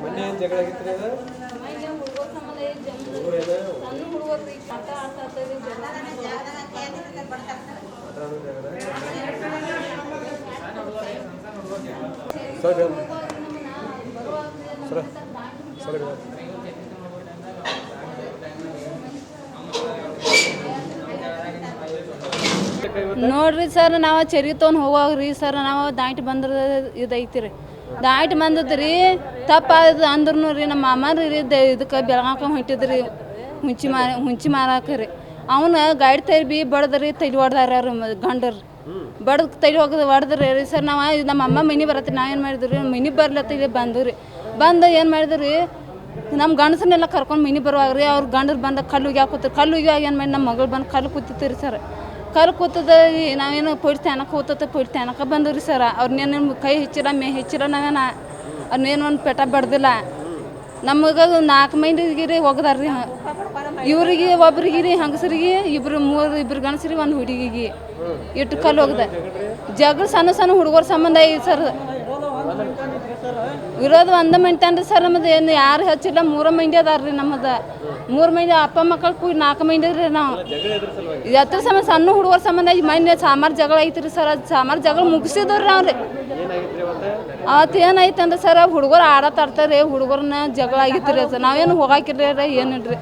ಮೊನ್ನೆ ಏನು ಜಗಳ ಆಗಿತ್ತು ಅದು ಮೈಗೆ ಹುಡುಗರ ಸಂಬಂಧ ಐದು ಜನ ಹುಡುಗರು ಏನು ಸಣ್ಣ ಹುಡುಗರು ಈಗ ಆಟ ಆಡ್ತಾ ಇರ್ತಾರೆ ಜಗಳ ಮಾತಾಡೋ ಜಗಳ ಸರ್ ಸರ್ ಸರ್ ನೋಡ್ರಿ ಸರ್, ನಾವು ಚರಿ ತೊಗೊಂಡು ರೀ ಸರ್, ನಾವು ದಾಟಿ ಬಂದ್ರ ಇದೈತಿ ರೀ ದಾಟಿ ಬಂದದ್ರಿ, ತಪ್ಪ ಅಂದ್ರೂ ರೀ ನಮ್ಮ ಮಾಮರು ರೀ ಇದಕ್ಕೆ ಬೆಳಗಾಕ ಹೊಂಟಿದ್ರಿ, ಹುಂಚಿ ಮಾರ ಹುಂಚಿ ಮಾರಾಕ ರೀ. ಅವನ ಗಾಡಿ ತೈ ಬಿ ಬಡದ್ರಿ, ತೈಲಿ ಹೊಡ್ದಾರ ಗಂಡರು. ತೈ ತೈಲಿ ಹೋಗದ ಹೊಡೆದ್ರಿ ಸರ್, ನಾವು ನಮ್ಮ ಅಮ್ಮ ಮಿನಿ ಬರತ್ತೆ ನಾವು ಏನು ಮಾಡಿದ್ರಿ, ಮಿನಿ ಬರ್ಲತ್ತ ಇಲ್ಲಿ ಬಂದು ರೀ. ಬಂದು ಏನು ಮಾಡಿದ್ರಿ ನಮ್ಮ ಗಂಡಸನ್ನೆಲ್ಲ ಕರ್ಕೊಂಡು ಮಿನಿ ಬರುವಾಗ ರೀ, ಅವ್ರ ಗಂಡರು ಬಂದ ಕಲ್ಲು ಉಗ್ಯಾಕ ಕೂತ್ರು. ಕಲ್ಲು ಉಗಿಯುವಾಗ ಏನು ಮಾಡಿ ನಮ್ಮ ಮಗಳು ಬಂದು ಕಲ್ಲು ಕೂತಿತ್ತು ಸರ್. ಕಲ್ಲು ಕೂತದ ನಾವೇನು ಪೊಡಿ ತಾನಕ್ಕೆ ಹೋಗ್ತದ ಪೊಡಿ ತಾನಕ್ಕೆ ಬಂದು ರೀ ಸರ್ ಅವ್ರನ್ನೇನು ಕೈ ಹೆಚ್ಚಿಲ್ಲ ಮೇ ಹೆಚ್ಚಿಲ್ಲ ನಾವೇನ ಅವ್ರನ್ನೇನು ಒಂದು ಪೆಟ ಬಡ್ದಿಲ್ಲ. ನಮಗೆ ನಾಲ್ಕು ಮಂದಿಗೆ ರೀ ಒಗದಾರ ರೀ ಇವ್ರಿಗೆ ಒಬ್ರಿಗೆ ರೀ ಹಂಗಸರಿಗೆ, ಇಬ್ರು ಮೂರು, ಇಬ್ರು ಗಣಸ್ರಿ ಒಂದು ಹುಡುಗಿಗೆ ಇಟ್ಟು ಕಲ್ಲು ಹೋಗದ. ಜಗಳ ಸಣ್ಣ ಸಣ್ಣ ಹುಡುಗರ ಸಂಬಂಧ ಐತಿ ಸರ್. ವಿರೋಧ ಒಂದ ಮಂದಿ ಸರ್ ನಮ್ಮದು ಏನು ಯಾರು ಹಚ್ಚಿಲ್ಲ, ಮೂರ ಮಂದಿ ಅದಾರ ರೀ ನಮ್ಮದು ಮೂರು ಮಂದಿ ಅಪ್ಪ ಮಕ್ಕಳು ಕೂಡಿ ನಾಲ್ಕು ಮಂದಿ ರೀ ನಾವು. ಎತ್ತರ ಸಂಬಂಧ ಸಣ್ಣ ಹುಡುಗರ ಸಂಬಂಧ ಈ ಮನೆ ಸಾಮಾರ್ ಜಗಳ ಐತ್ರಿ ಸರ್. ಅದು ಸಾಮಾರ್ ಜಗಳ ಮುಗಿಸಿದ್ರಿ ನಾವು ರೀ. ರೀ ಅವತ್ತು ಏನಾಯ್ತಂದ್ರೆ ಸರ್ ಹುಡುಗರು ಆಡತ್ತಾಡ್ತಾರೆ ಹುಡುಗರನ್ನ ಜಗಳ ಆಗಿತ್ತು ರೀ ಸರ್. ನಾವೇನು ಹೋಗಾಕಿರ್ರಿ ಏನಿಲ್ರಿ.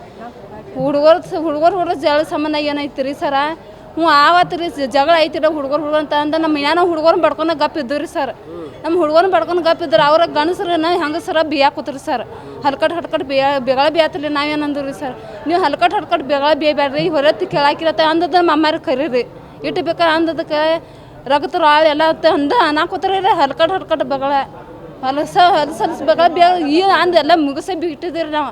ಹುಡುಗರು ಹುಡುಗರು ಹುಡುಗರ ಜಗಳ ಸಂಬಂಧ ಏನೈತ್ರಿ ರೀ ಸರ? ಹ್ಞೂ, ಆವತ್ತು ರೀ ಜಗಳ ಐತಿರ ಹುಡುಗರು ಹುಡುಗರು ಅಂತ ಅಂದ, ನಮ್ಮ ಏನೋ ಹುಡುಗರು ಬಡ್ಕೊಂಡು ಗಪ್ ಇದ್ದು ರೀ ಸರ್. ನಮ್ಮ ಹುಡುಗರು ಬಡ್ಕೊಂಡು ಗಪ್ಪ ಇದ್ರು ಅವ್ರ ಗಂಡಸ್ರನ್ನ ಹೆಂಗಸರ ಬಿಯಾಕೂತ್ರಿ ಸರ್ ಹಲ್ಕಟ್ ಹಡ್ಕಟ್ ಬೇಯ, ಬೆಗಳ ಬೇಯತ್ತಿಲ್ಲ ನಾವೇನಂದ್ರಿ ರೀ ಸರ್. ನೀವು ಹಲ್ಕಟ್ ಹಡ್ಕಟ್ ಬೆಗಳ ಬೇಯಬೇಡ್ರಿ ಹೊರತ್ತು ಕೇಳಾಕಿರತ್ತ ಅಂದದ ನಮ್ಮ ಅಮ್ಮಾರ ಕರೀರಿ. ಇಟ್ಟು ಬೇಕಾರೆ ಅಂದದಕ್ಕೆ ರಗತ ರಾಳು ಎಲ್ಲ ಅಂದ ಅನ್ನಾಕೋತಾರ ರೀ ಹಲ್ಕಟ್ ಹಡ್ಕಟ್ ಬೆಗಳ. ಹೊಲಸ ಹೊಲಸ ಬೆಗಳ ಬೇ ಈ ಅಂದೆಲ್ಲ ಮುಗಿಸೇ ಬಿಟ್ಟಿದ್ದೀರಿ ನಾವು.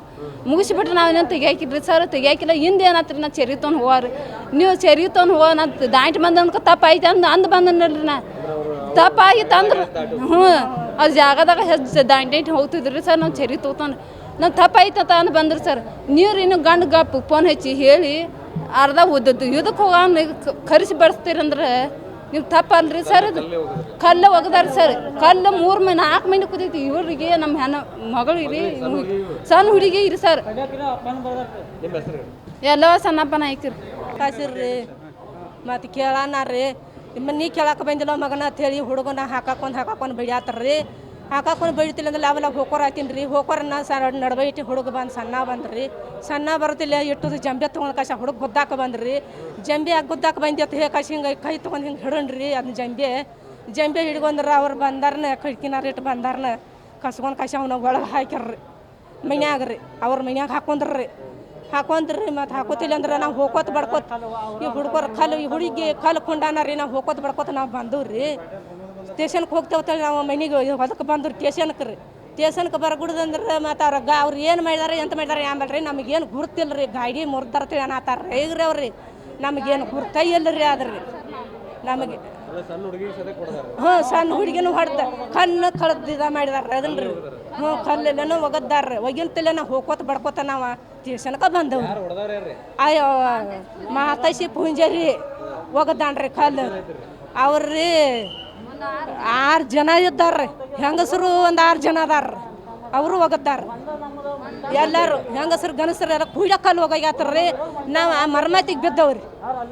ಮುಗಿಸ್ಬಿಟ್ರೆ ನಾವು ಇನ್ನೊಂದು ತೆಗಿಯಾಕಿಲ್ರಿ ಸರ್? ತೆಗಿಯಾಕಿಲ್ಲ, ಹಿಂದೆ ಏನಾತ್ರಿ ನಾ ಚೆರಿ ತೊಗೊಂಡು ಹೋಗ್ರಿ. ನೀವು ಚೆರಿ ತೊಗೊಂಡು ಹೋಗ, ನಾ ದಾಂಟ್ ಬಂದ ಅನ್ಕೊ ತಪ್ಪಾಯ್ತು ಅಂದ್ ಅಂದ್ ಬಂದನಲ್ರಿ ನಾ. ತಪ್ಪಾಗಿತ್ತು ಅಂದ್ರೆ ಹ್ಞೂ. ಅದು ಜಾಗದಾಗ ಹೆಚ್ಚು ದಾಂಟ್ ಹೋಗ್ತಿದ್ರಿ ಸರ್, ನಾವು ಚೆರಿ ತೊಗೊಂಡು ನಾವು ಐತಂತ ಅಂದ್ ಬಂದ್ರಿ ಸರ್. ನೀರು ಇನ್ನು ಗಂಡು ಗಪ್ ಫೋನ್ ಹಚ್ಚಿ ಹೇಳಿ, ಅರ್ಧ ಉದ್ದದ್ದು ಇದಕ್ಕೆ ಹೋಗ ಕರಿಸಿ ಬಡಿಸ್ತೀರಂದ್ರೆ ನೀವು ತಪ್ಪಲ್ರಿ ಸರ್ ಅದು ಕಲ್ಲು ಒಗದಾರ ಸರ್. ಕಲ್ಲು ಮೂರು ಮೈ ನಾಲ್ಕು ಮನೆ ಕುದೈತಿ. ಇವ್ರಿಗೆ ನಮ್ಮ ಹೆಣ್ಣ ಇರಿ. ಸಣ್ಣ ಹುಡುಗಿ ಇರಿ ಸರ್. ಎಲ್ಲ ಸಣ್ಣಪ್ಪನ ಐತಿರಿ ಕಾಸಿರ್ರಿ. ಮತ್ತು ಕೇಳಾನ ರೀ. ನಿಮ್ಮ ನೀ ಕೇಳಕ್ಕೆ ಬಂದಿಲ್ಲ ಮಗನ ಅಂತ ಹೇಳಿ ಹುಡುಗನ ಹಾಕಾಕೊಂಡು ಹಾಕಾಕೊಂಡು ಬೈಯಾತಾರ್ರಿ ಹಾಕಾಕೊಂಡು ಬೈಡ್ತಿಲ್ಲ ಅಂದ್ರೆ ಅವೆಲ್ಲ ಹೋಕೋರ್ ರೀ ಹೋಕೋರನ್ನ ಸ ನಡುವೆ ಇಟ್ಟು ಹುಡುಗ ಬಂದು ಸಣ್ಣ ಬಂದ್ರಿ. ಸಣ್ಣ ಬರುತ್ತಿಲ್ಲ, ಇಟ್ಟು ಜಂಬೆ ತೊಗೊಂಡು ಕಾಶ ಹುಡುಗ ಗುದ್ದಾಕ ಬಂದ್ರಿ. ಜಂಬೆ ಗುದ್ದಾಕ ಬಂದಿ ಅಂತ ಹೇ ಕಸಿ ಹಿಂಗೆ ಕೈ ತೊಗೊಂಡು ಹಿಂಗೆ ಹಿಡಣ್ರಿ ಅದನ್ನ ಜಂಬೆ. ಜಂಬೆ ಹಿಡ್ಕೊಂಡ್ರ ಅವ್ರು ಬಂದಾರನ ಖಿಡ್ಕಿನಾರ ಇಟ್ಟು ಬಂದಾರನ ಕಸ್ಕೊಂಡು ಕಾಶ ಅವ್ನ ಒಳಗೆ ಹಾಕ್ಯಾರ್ರಿ. ರೀ, ಅವ್ರ ಮನ್ಯಾಗ ಹಾಕೊಂಡ್ರಿ. ಹಾಕೊಂಡ್ರಿ ಮತ್ತು ಹಾಕೋತಿಲ್ಲ ಅಂದ್ರೆ ನಾವು ಹೋಕೋತ್ ಬಡ್ಕೋತ. ಈ ಹುಡುಗರು ಕಲ್ಲು, ಈ ಹುಡುಗಿ ಕಲ್ಲು ಕುಂಡಾನ ರೀ, ನಾವು ಹೋಕೋತ ಬಡ್ಕೋತ ನಾವು ಬಂದವು ರೀ ಸ್ಟೇಷನ್ಗೆ ಹೋಗ್ತೇವೆ ನಾವು ಮನೆಗೆ ಹೊದಕ್ಕೆ ಬಂದ್ರು ಸ್ಟೇಷನ್ಗೆ ರೀ. ಸ್ಟೇಷನ್ಗೆ ಬರಗುಡ್ದಂದ್ರೆ ಮತ್ತು ಅವ್ರ ಗ ಅವ್ರು ಏನು ಮಾಡಿದಾರೆ ಎಂತ ಮಾಡಿದಾರೆ ಆಮೇಲೆ ರೀ ನಮಗೇನು ಗುರುತಿಲ್ಲ ರೀ ಗಾಡಿ ಮುರ್ದಾರ್ತೀವಿ ಅನ್ನತ್ತಾರ ಈಗ್ರಿ ಅವ್ರಿ ನಮಗೇನು ಗುರ್ತೈ ಇಲ್ಲ ರೀ. ಅದ್ರ ರೀ ನಮಗೆ ಹ್ಞೂ ಸಣ್ಣ ಹುಡುಗಿನೂ ಹೊಡ್ದ ಕಣ್ಣು ಕಳ್ದಿದ ಇದು ಅದನ್ನ ರೀ ಹ್ಞೂ ಕಲ್ಲೆಲ್ಲನೂ ಒಗದ್ದಾರ ಒಗಿಂತಲೇ ನಾವು ಹೋಗ್ಕೋತ ಬಡ್ಕೋತ ನಾವು ಸ್ಟೇಷನ್ಗೆ ಬಂದವು. ಅಯ್ಯೋ ಮಾತಾಶಿ ಪೂಂಜರಿ ಒಗದ್ದಾನ್ರಿ ಕಲ್ಲು. ಅವ್ರಿ ಆರು ಜನ ಇದ್ದಾರೆ ಹೆಂಗಸರು ಒಂದು ಆರು ಜನ ಅದಾರ ಅವರು ಹೋಗುತ್ತಾರೆ ಎಲ್ಲರೂ ಹೆಂಗಸರು ಗನಸರು ಎಲ್ಲ ಕೂಡಕ್ಕಲ್ಲಿ ಕಲ್ಲು ಹೋಗಾಗ್ಯಾತಾರ್ರಿ ನಾವು ಆ ಮರ್ಮಾತಿಗೆ ಬಿದ್ದವ್ರಿ.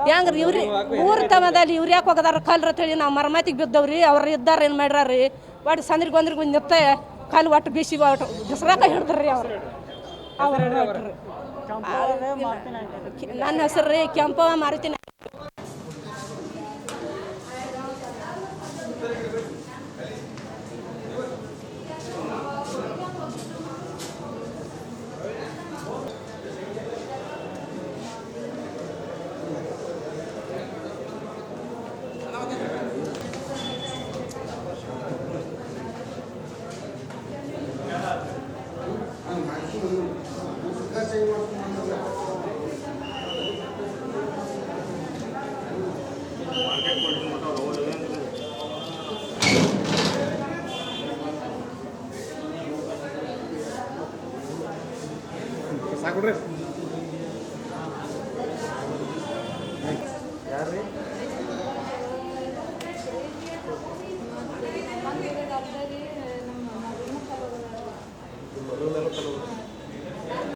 ಹೆಂಗ್ರಿ ಇವ್ರಿ? ಊರ ತಮದಲ್ಲಿ ಇವ್ರು ಯಾಕೆ ಹೋಗದಾರ ಕಲ್ರ ಅಂತೇಳಿ ನಾವು ಮರ್ಮಾತಿಗೆ ಬಿದ್ದವ್ರಿ. ಅವ್ರು ಇದ್ದಾರೆ ಏನು ಮಾಡ್ಯಾರ್ರಿ? ಒಟ್ಟು ಸಂದ್ರಿಗೆ ಬಂದ್ರಿಗೆ ಬಂದು ನಿತ್ತ ಕಲ್ಲು ಒಟ್ಟು ಬಿಸಿ ಒಟ್ಟು ದಸರಾಕ ಹಿಡ್ದ್ರಿ ಅವ್ರು. ಅವ್ರು ನನ್ನ ಹೆಸರು ರೀ ಕೆಂಪವ ಮಾರುತಿನ ¿Está correcto?